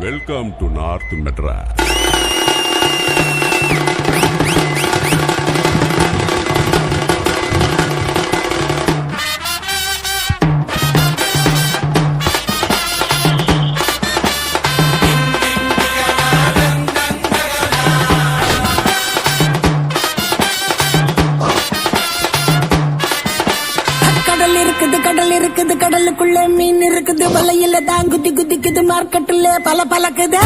Welcome to north Madras கடல் இருக்குது கடல் இருக்குது கடலுக்குள்ள மீன் இருக்குது. வலையில தான் குதி இது மார்க்கெட்டுல பல பழக்குதே.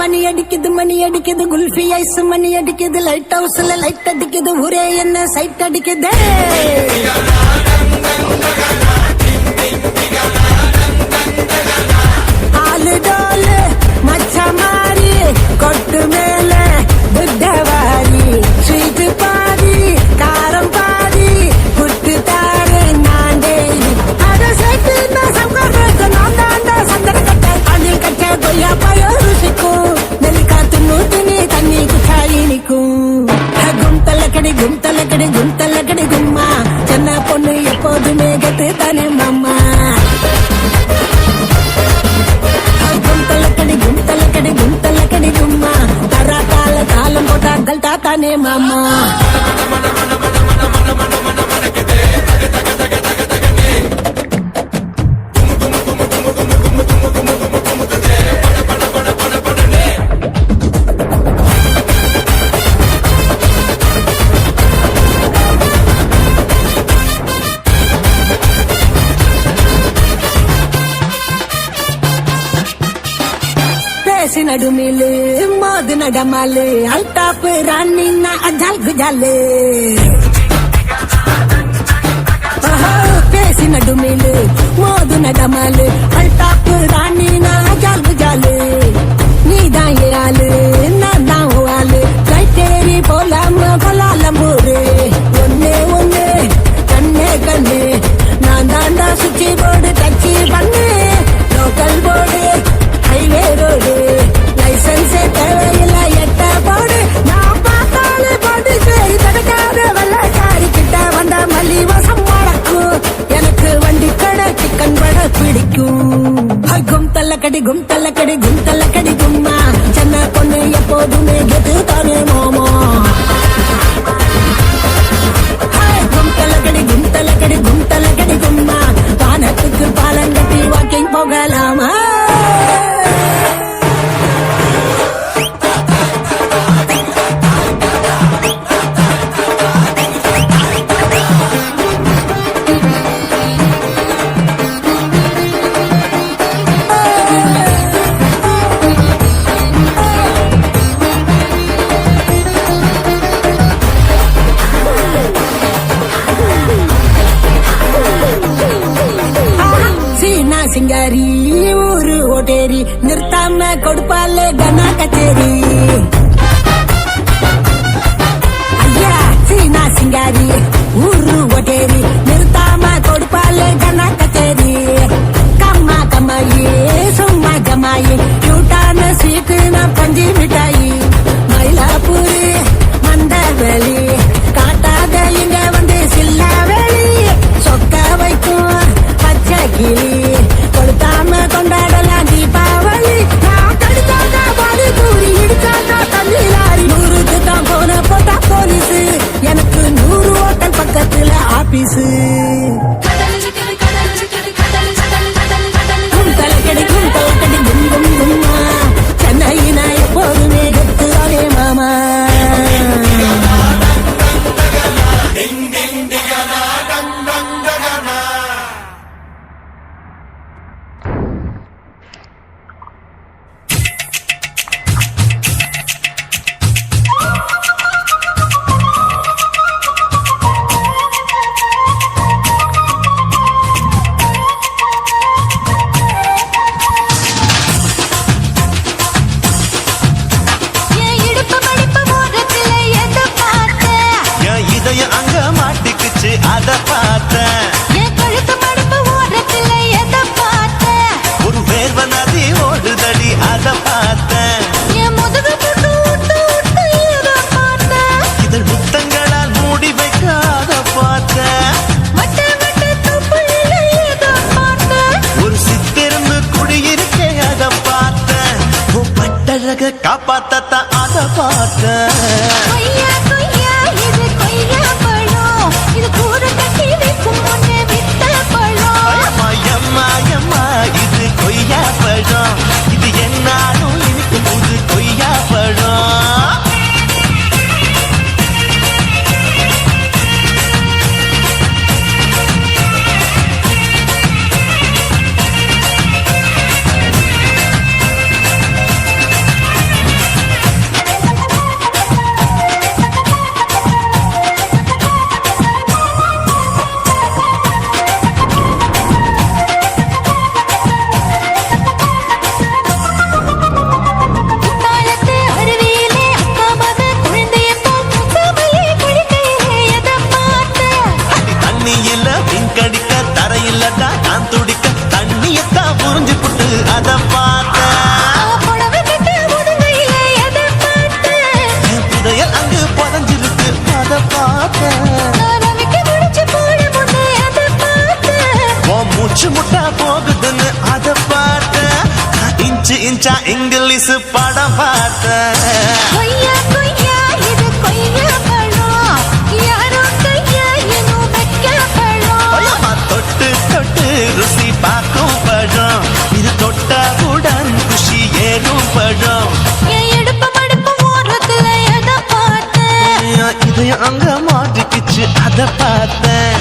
மணி அடிக்குது மணி அடிக்குது குல்ஃபி ஐஸ் மணி அடிக்குது லைட் ஹவுஸ்ல லைட் அடிக்குது ஒரே என்ன சைட் அடிக்குது. ஆளு டோலு மச்ச மாறி கொட்டு மேல கட்ட பேசி நடுமிலு மோது நடமாலு அல்டாப்பு ராணின்னா அஜால் குஜாலு பேசி நடுமிலு மோது நடமாலு அல்டாப்பு ராணினா அஜால் குஜாலு நீதான் ஏ ஆளு நான் தான் உன் ஆளு கைட்டேரி போலாம கொலாலம்பூரு ஒன்னே ஒன்னு கண்ணே கண்ணு நான் தான் தான் சுச்சி போடு டச்சி பண்ணு லோக்கல் போடு ஹைவே ரோடு கும் தள்ளக்கடி கும் தள்ளக்கடி கும் தள்ளக்கடி கும்மா சென்ன பொண்ணு எப்போதுமே கெட்டு தானே மாமா ஹாய், கும் தள்ளக்கடி கும் தள்ளக்கடி கும் தள்ளக்கடி கும்மா வானத்துக்கு பாலங்கட்டி வாக்கிங் போகலாமா காப்பாத்தத்தான் அதை பார்க்க ரிலீஸ் படம் பார்த்தேன்? அங்க மாட்டிக்கிச்சு அதை பார்த்தேன்.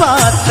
பார்த்த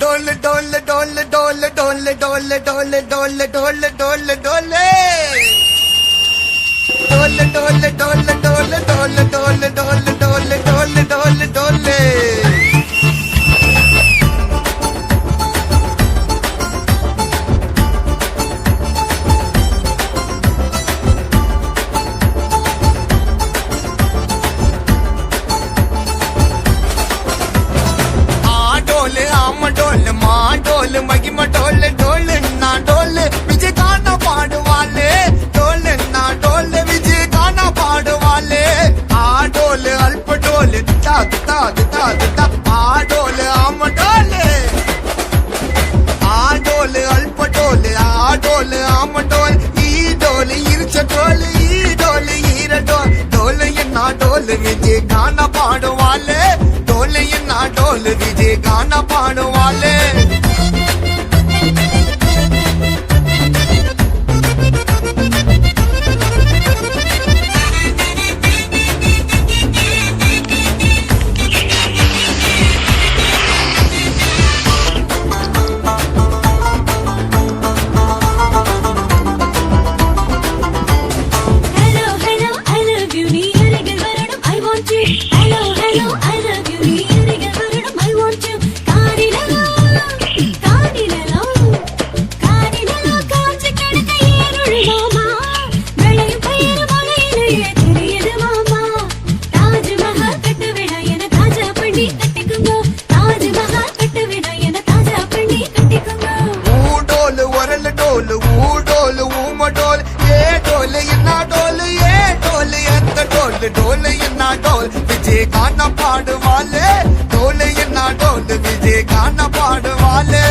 Dole, dole, dole, dole, dole, dole, dole, dole, dole, dole, dole. Dole, dole, dole, dole, dole, dole, dole, dole, dole, dole, dole, dole. அது டோலு என்ன டோல்? விஜய் காண பாடுவாளே டோலு என்ன டோல்? விஜய் காண பாடுவாளே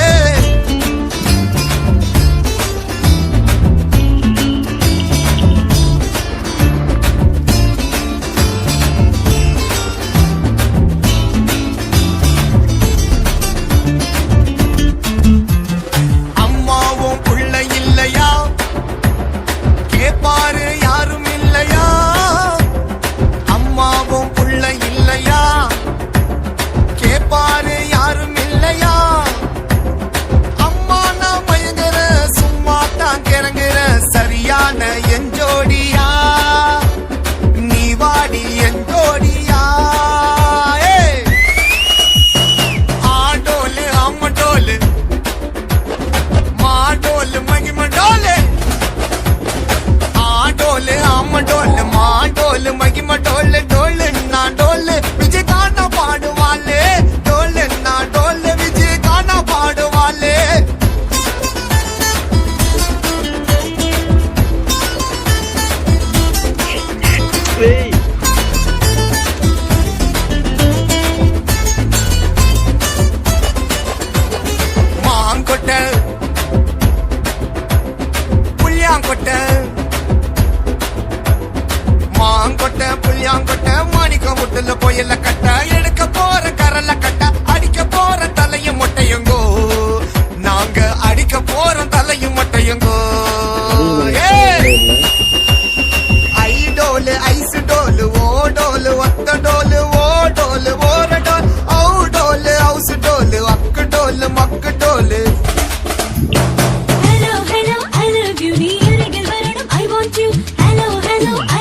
know I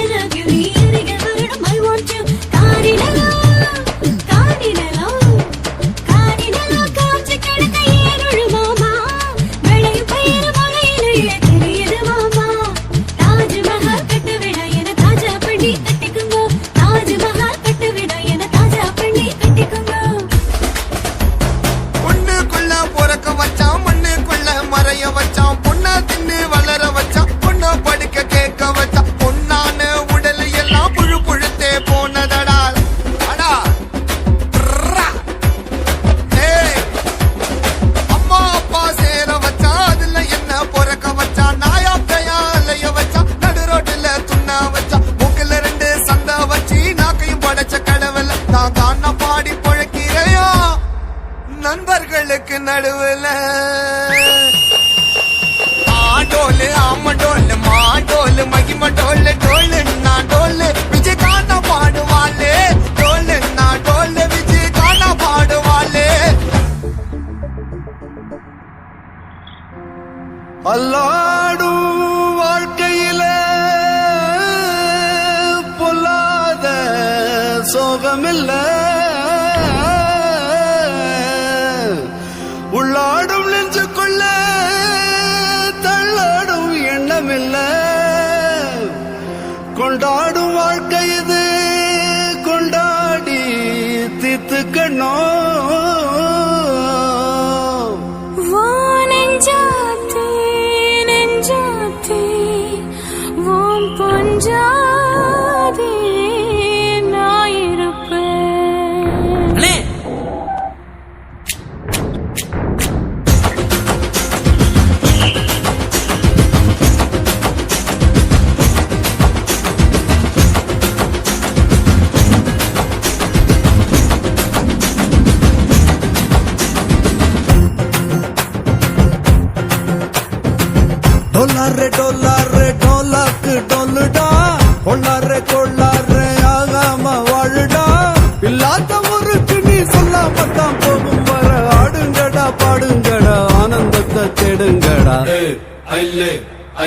சோகமில்லை.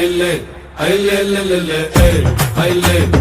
hayli hayli hayli hayli hayli